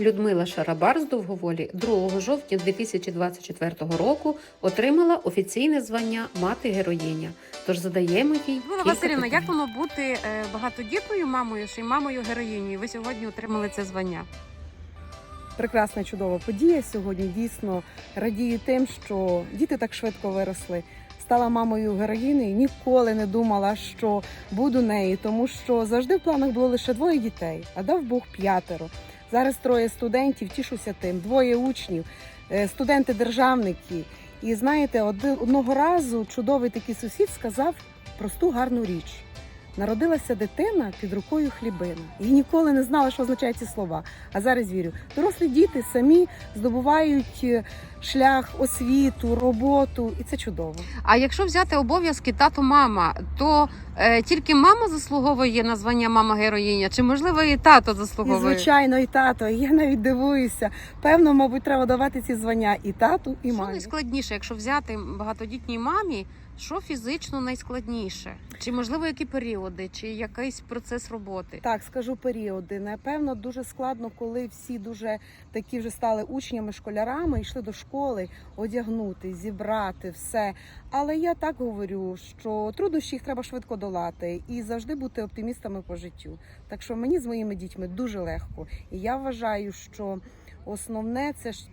Людмила Шарабар з Довговолі 2 жовтня 2024 року отримала офіційне звання мати героїня. Тож задаємо їй Людмила кілька Васильівна, як воно бути е, багатодітною мамою, ще й мамою героїнею? Ви сьогодні отримали це звання. прекрасна чудова подія сьогодні. Дійсно радію тим, що діти так швидко виросли. Стала мамою героїни і ніколи не думала, що буду нею, тому що завжди в планах було лише двоє дітей, а дав Бог п'ятеро. Зараз троє студентів, тішуся тим, двоє учнів, е, студенти-державники. І знаєте, одного разу чудовий такий сусід сказав просту гарну річ. Народилася дитина під рукою хлібина. І ніколи не знала, що означають ці слова. А зараз вірю, дорослі діти самі здобувають е, шлях, освіту, роботу, і це чудово. А якщо взяти обов'язки тато-мама, то е, тільки мама заслуговує на звання мама героїня, чи можливо і тато І заслуговує? звичайно, і тато. Я навіть дивуюся. Певно, мабуть, треба давати ці звання і тату, і Що мамі. найскладніше, якщо взяти багатодітній мамі, що фізично найскладніше? Чи можливо які періоди, чи якийсь процес роботи? Так, скажу періоди. Напевно, дуже складно, коли всі дуже такі вже стали учнями, школярами, йшли до школи одягнути, зібрати все. Але я так говорю, що труднощі їх треба швидко долати і завжди бути оптимістами по життю. Так що мені з моїми дітьми дуже легко. І я вважаю, що основне це ж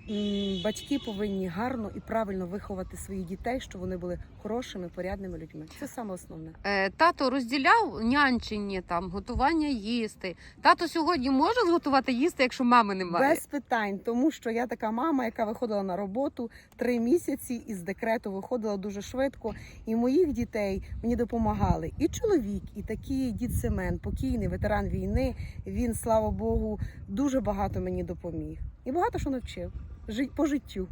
батьки повинні гарно і правильно виховати своїх дітей, щоб вони були хорошими, порядними людьми. Це саме основне. Е, тато розділяв нянчення, там готування їсти. Тато сьогодні може зготувати їсти, якщо мами немає. Без питань, тому що я така мама, яка виходила на роботу три місяці із декрету, виходила дуже швидко. І моїх дітей мені допомагали. І чоловік, і такий дід Семен, покійний ветеран війни. Він, слава Богу, дуже багато мені допоміг і багато що навчив. По життю.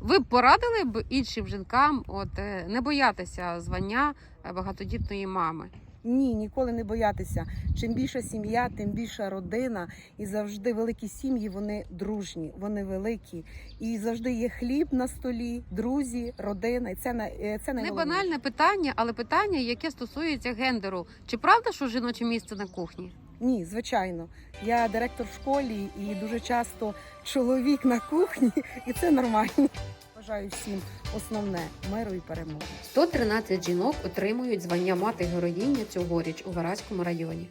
Ви б порадили б іншим жінкам, от е, не боятися звання е, багатодітної мами. Ні, ніколи не боятися. Чим більша сім'я, тим більша родина. І завжди великі сім'ї вони дружні, вони великі. І завжди є хліб на столі, друзі, родина. І це на е, це Не банальне питання, але питання, яке стосується гендеру. Чи правда, що жіноче місце на кухні? Ні, звичайно. Я директор в школі і дуже часто чоловік на кухні, і це нормально. Бажаю всім основне миру і перемоги. 113 жінок отримують звання мати героїня цьогоріч у Вараському районі.